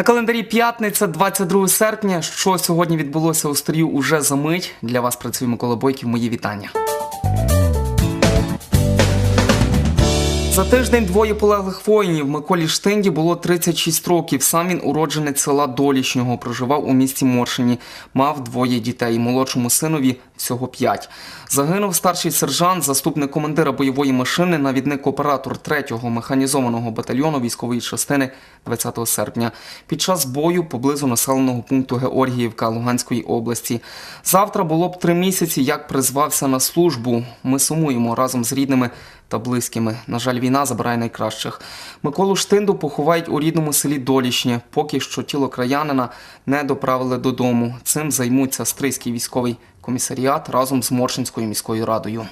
На календарі п'ятниця, 22 серпня. Що сьогодні відбулося у стрію уже за мить. Для вас працює Микола Бойків. Мої вітання. За тиждень двоє полеглих воїнів Миколі Штинді було 36 років. Сам він уродженець села Долішнього, проживав у місті Моршині, мав двоє дітей. Молодшому синові всього п'ять. Загинув старший сержант, заступник командира бойової машини, навідник оператор 3-го механізованого батальйону військової частини 20 серпня під час бою поблизу населеного пункту Георгіївка Луганської області. Завтра було б три місяці, як призвався на службу. Ми сумуємо разом з рідними та близькими. На жаль, війна забирає найкращих. Миколу Штинду поховають у рідному селі Долішнє. Поки що тіло краянина не доправили додому. Цим займуться Стрийський військовий комісаріат разом з Моршинською міською радою.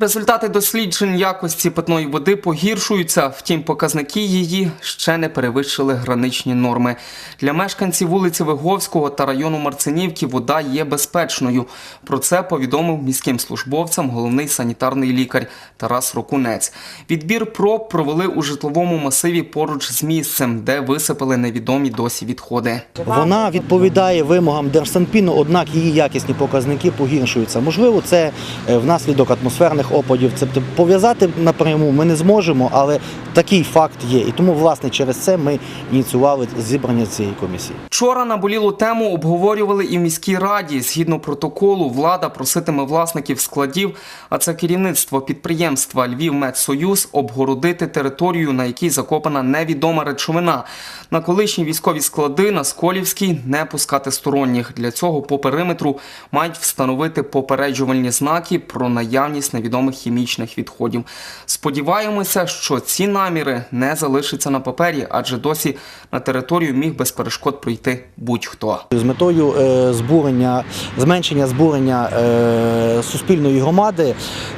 Результати досліджень якості питної води погіршуються, втім, показники її ще не перевищили граничні норми. Для мешканців вулиці Виговського та району Марцинівки вода є безпечною. Про це повідомив міським службовцям головний санітарний лікар Тарас Рокунець. Відбір проб провели у житловому масиві поруч з місцем, де висипали невідомі досі відходи. Вона відповідає вимогам Держсанпіну, однак її якісні показники погіршуються. Можливо, це е, внаслідок атмосферних опадів. Це тобто, пов'язати напряму ми не зможемо, але такий факт є. І тому, власне, через це ми ініціювали зібрання цієї комісії. Вчора наболілу тему обговорювали і в міській раді. Згідно протоколу, влада проситиме власників складів, а це керівництво підприємства Львівмедсоюз, обгородити територію, на якій закопана невідома речовина. На колишні військові склади на Сколівській не пускати сторонніх. Для цього по периметру мають встановити попереджувальні знаки про наявність невідомих хімічних відходів. Сподіваємося, що ці наміри не залишаться на папері, адже досі на територію міг без перешкод пройти будь-хто. З метою е, збурення, зменшення збурення е, суспільної громади,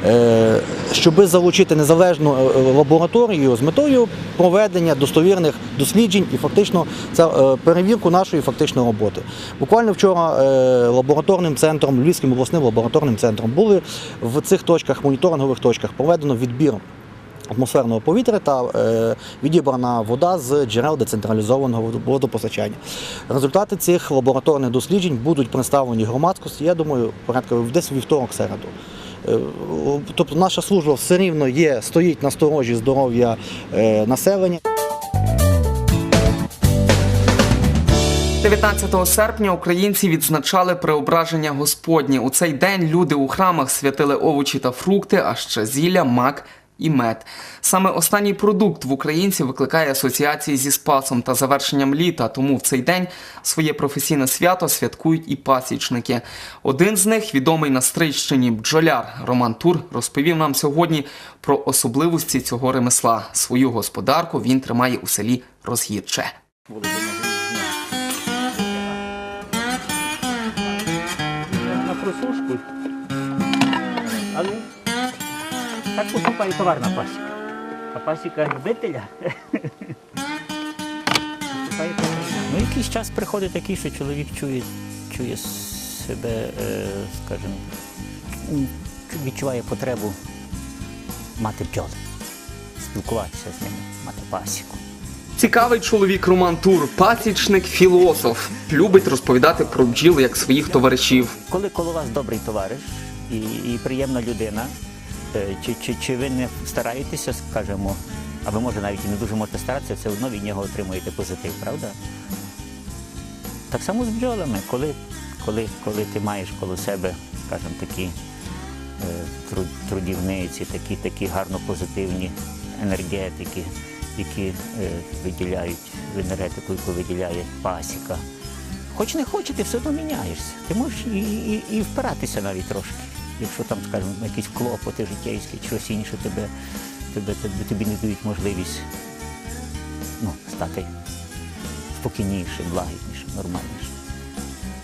е, щоби залучити незалежну лабораторію з метою проведення достовірних досліджень і фактично це перевірку нашої фактичної роботи. Буквально вчора лабораторним центром, Львівським обласним лабораторним центром були в цих точках, моніторингових точках проведено відбір атмосферного повітря та е, відібрана вода з джерел децентралізованого водопостачання. Результати цих лабораторних досліджень будуть представлені громадськості, я думаю, порядка десь вівторок середу. Е, Тобто наша служба все рівно є, стоїть на сторожі здоров'я е, населення. 19 серпня українці відзначали преображення Господнє. У цей день люди у храмах святили овочі та фрукти, а ще зілля, мак і мед. Саме останній продукт в українців викликає асоціації зі спасом та завершенням літа, тому в цей день своє професійне свято святкують і пасічники. Один з них, відомий на Стрийщині бджоляр Роман Тур, розповів нам сьогодні про особливості цього ремесла. Свою господарку він тримає у селі Розгірче. Просушку. Але так поступає товарна пасіка. А пасіка любителя. Ну, якийсь час приходить такий, що чоловік чує, чує себе, е, скажімо, відчуває потребу мати бджоли, спілкуватися з ними, мати пасіку. Цікавий чоловік Роман Тур, пасічник, філософ. Любить розповідати про бджіл як своїх товаришів. Коли коло вас добрий товариш і, і приємна людина, е, чи, чи, чи ви не стараєтеся, скажімо, а ви може навіть і не дуже можете старатися, все одно від нього отримуєте позитив, правда? Так само з бджолами, коли, коли, коли ти маєш коло себе, скажімо, такі е, тру- трудівниці, такі, такі гарно позитивні енергетики, які е, виділяють в енергетику, яку виділяє пасіка. Хоч не хоче, ти все одно міняєшся. Ти можеш і, і, і впиратися навіть трошки. Якщо там, скажімо, якісь клопоти життєвські, щось інше тебе, тебе, тебе, тобі не дають можливість ну, стати спокійнішим, лагіднішим, нормальнішим.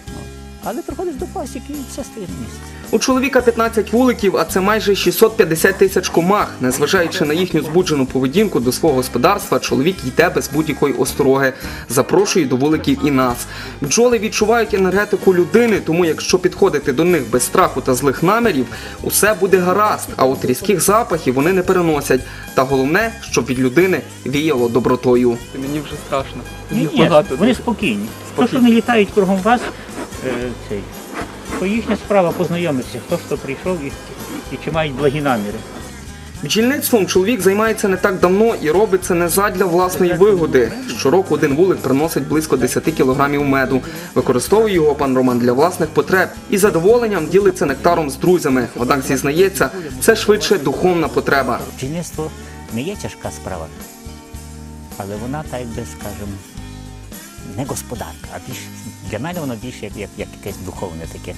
Ну, але приходиш до пасіки і все стоїть на місці. У чоловіка 15 вуликів, а це майже 650 тисяч комах. Незважаючи на їхню збуджену поведінку до свого господарства, чоловік йде без будь-якої остороги, запрошує до вуликів і нас. Бджоли відчувають енергетику людини, тому якщо підходити до них без страху та злих намірів, усе буде гаразд. А от різких запахів вони не переносять. Та головне, щоб від людини віяло добротою. Мені вже страшно. Ні, ні, вони спокійні. То, що вони літають кругом вас, е, цей, то їхня справа познайомитися, хто що прийшов і, і чи мають благі наміри. Бджільництвом чоловік займається не так давно і робить це не задля власної вигоди. Щороку один вулик приносить близько 10 кілограмів меду. Використовує його пан Роман для власних потреб і задоволенням ділиться нектаром з друзями. Однак зізнається, це швидше духовна потреба. Бджільництво не є тяжка справа, але вона, так якби скажемо, не господарка, а більш для мене воно більше як, як, як якесь духовне таке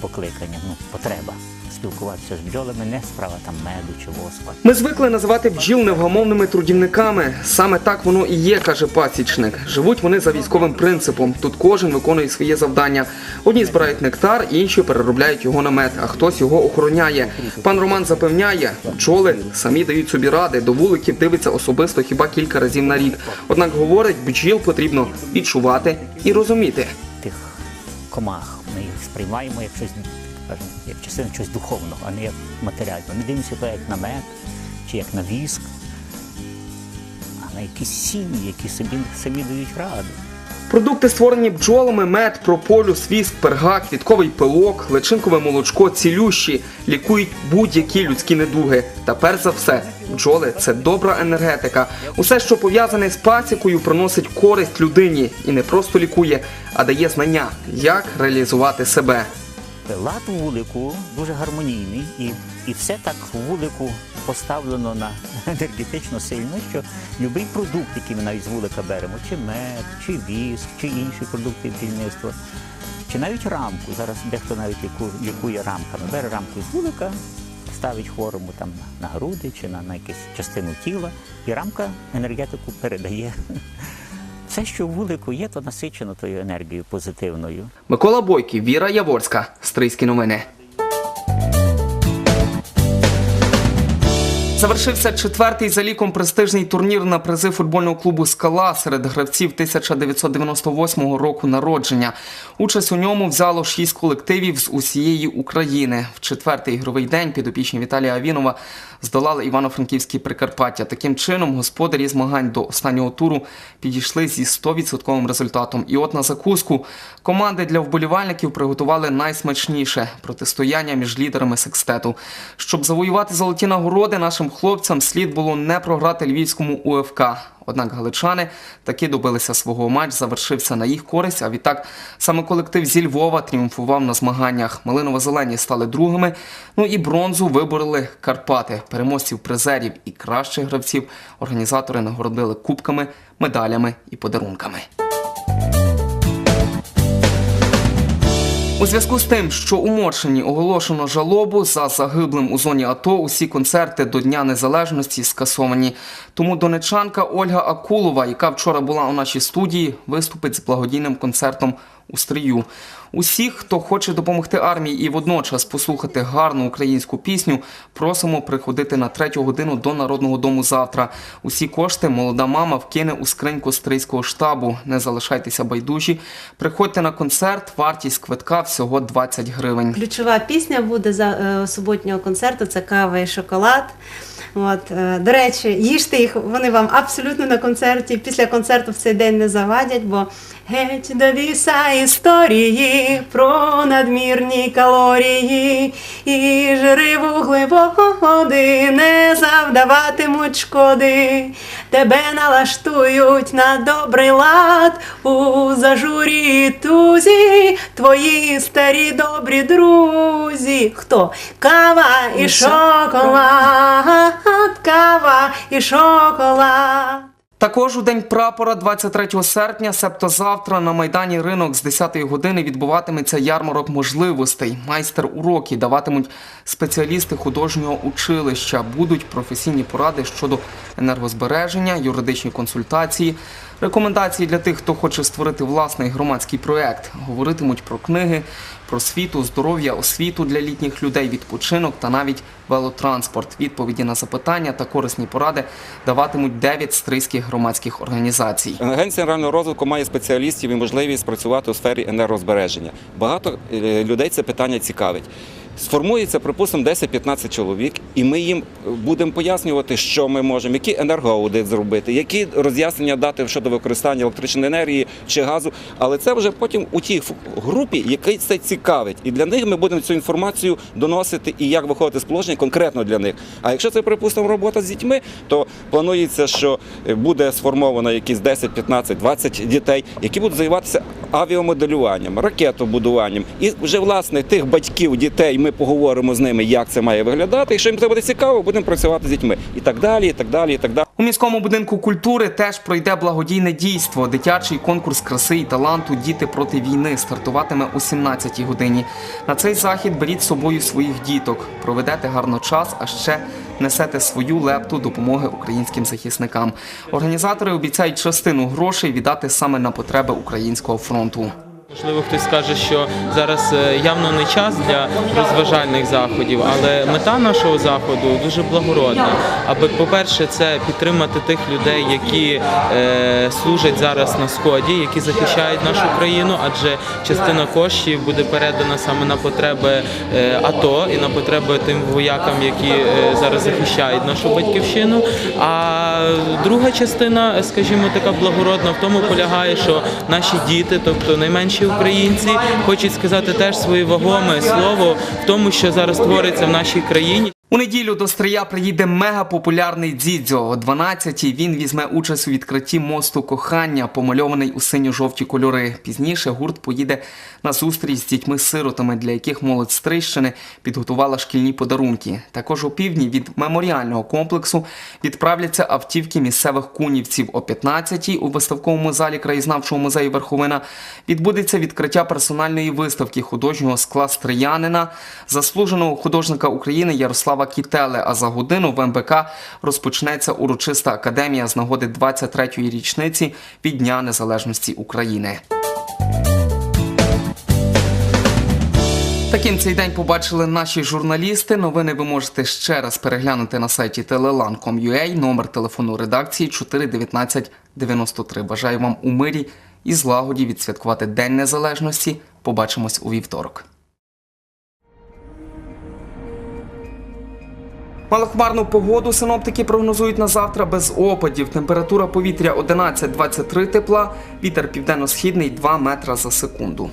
покликання, ну, потреба спілкуватися з бджолами, не справа там меду чи воску. Ми звикли називати бджіл невгамовними трудівниками. Саме так воно і є, каже пасічник. Живуть вони за військовим принципом. Тут кожен виконує своє завдання. Одні збирають нектар, інші переробляють його на мед, а хтось його охороняє. Пан Роман запевняє, бджоли самі дають собі ради. До вуликів дивиться особисто хіба кілька разів на рік. Однак говорить, бджіл потрібно відчувати і розуміти. Тих комах ми їх сприймаємо як щось, як частину чогось духовного, а не як матеріального. Ми дивимося то як на мед чи як на віск, а на якісь сім'ї, які собі самі дають раду. Продукти, створені бджолами, мед, прополюс, віск, перга, квітковий пилок, личинкове молочко, цілющі, лікують будь-які людські недуги. Та перш за все, бджоли це добра енергетика. Усе, що пов'язане з пасікою, приносить користь людині і не просто лікує, а дає знання, як реалізувати себе. Лад вулику дуже гармонійний, і, і все так вулику поставлено на енергетично сильно, що будь-який продукт, який ми навіть з вулика беремо, чи мед, чи віск, чи інші продукти бджільництва, чи навіть рамку. Зараз дехто навіть ліку- лікує рамками. Бере рамку з вулика, ставить хворому там на груди чи на, на якусь частину тіла, і рамка енергетику передає. Все, що в вулику є, то насичено тою енергією позитивною. Микола Бойків, Віра Яворська, Стрийські новини. Завершився четвертий за ліком престижний турнір на призи футбольного клубу Скала серед гравців 1998 року народження. Участь у ньому взяло шість колективів з усієї України. В четвертий ігровий день підопічні Віталія Авінова здолали Івано-Франківські Прикарпаття. Таким чином, господарі змагань до останнього туру підійшли зі 100% результатом. І от на закуску команди для вболівальників приготували найсмачніше протистояння між лідерами секстету. Щоб завоювати золоті нагороди, нашим хлопцям слід було не програти львівському УФК. Однак галичани таки добилися свого матч, завершився на їх користь. А відтак саме колектив зі Львова тріумфував на змаганнях. Малиново-зелені стали другими. Ну і бронзу вибороли Карпати. Переможців призерів і кращих гравців організатори нагородили кубками, медалями і подарунками. У зв'язку з тим, що у Моршині оголошено жалобу за загиблим у зоні АТО, усі концерти до Дня Незалежності скасовані. Тому донечанка Ольга Акулова, яка вчора була у нашій студії, виступить з благодійним концертом у стрію. Усіх, хто хоче допомогти армії і водночас послухати гарну українську пісню, просимо приходити на третю годину до Народного дому завтра. Усі кошти молода мама вкине у скриньку стрийського штабу. Не залишайтеся байдужі. Приходьте на концерт, вартість квитка всього 20 гривень. Ключова пісня буде за е, суботнього концерту це кава і шоколад. От, е, до речі, їжте їх, вони вам абсолютно на концерті. Після концерту в цей день не завадять, бо геть до віса історії про надмірні калорії і жири вуглеводи не завдаватимуть шкоди. Тебе налаштують на добрий лад у зажурі тузі, твої старі добрі друзі. Хто? Кава і шоколад, кава і шоколад. Також у день прапора 23 серпня, себто завтра, на майдані ринок з 10 години відбуватиметься ярмарок можливостей. Майстер уроки даватимуть спеціалісти художнього училища. Будуть професійні поради щодо енергозбереження, юридичні консультації. Рекомендації для тих, хто хоче створити власний громадський проект, говоритимуть про книги, просвіту, здоров'я, освіту для літніх людей, відпочинок та навіть велотранспорт. Відповіді на запитання та корисні поради даватимуть 9 стрийських громадських організацій. Агенція реального розвитку має спеціалістів і можливість працювати у сфері енергозбереження. Багато е, людей це питання цікавить. Сформується, припустимо, 10-15 чоловік, і ми їм будемо пояснювати, що ми можемо, який енергоаудит зробити, які роз'яснення дати щодо використання електричної енергії чи газу. Але це вже потім у тій групі, який це цікавить. І для них ми будемо цю інформацію доносити і як виходити з положення конкретно для них. А якщо це, припустимо, робота з дітьми, то планується, що е, буде сформовано якісь 10, 15, 20 дітей, які будуть займатися авіамоделюванням, ракетобудуванням. І вже власне тих батьків дітей ми поговоримо з ними, як це має виглядати. Якщо їм це буде цікаво, будемо працювати з дітьми. І так далі, і так далі, і так далі. У міському будинку культури теж пройде благодійне дійство. Дитячий конкурс краси і таланту Діти проти війни стартуватиме о 17-й годині. На цей захід беріть з собою своїх діток, проведете гарно час, а ще несете свою лепту допомоги українським захисникам. Організатори обіцяють частину грошей віддати саме на потреби українського фронту. Можливо, хтось скаже, що зараз е, явно не час для розважальних заходів, але мета нашого заходу дуже благородна. Аби, по-перше, це підтримати тих людей, які е, служать зараз на сході, які захищають нашу країну, адже частина коштів буде передана саме на потреби е, АТО і на потреби тим воякам, які е, зараз захищають нашу батьківщину. А друга частина, скажімо, така благородна в тому полягає, що наші діти, тобто найменші українці, хочуть сказати теж своє вагоме слово в тому, що зараз твориться в нашій країні. У неділю до Стрия приїде мегапопулярний Дзідзьо. О 12-й він візьме участь у відкритті мосту кохання, помальований у синьо-жовті кольори. Пізніше гурт поїде на зустріч з дітьми-сиротами, для яких молодь Стрийщини підготувала шкільні подарунки. Також у півдні від меморіального комплексу відправляться автівки місцевих кунівців. О 15-й у виставковому залі краєзнавчого музею Верховина відбудеться відкриття персональної виставки художнього скла Стриянина, заслуженого художника України Ярослава Кітеле. А за годину в МБК розпочнеться урочиста академія з нагоди 23-ї річниці від Дня Незалежності України. Таким цей день побачили наші журналісти. Новини ви можете ще раз переглянути на сайті telelan.com.ua, номер телефону редакції 41993. Бажаю вам у мирі і злагоді відсвяткувати День Незалежності. Побачимось у вівторок. Малохмарну погоду синоптики прогнозують на завтра без опадів. Температура повітря 11-23 тепла, вітер південно-східний 2 метра за секунду.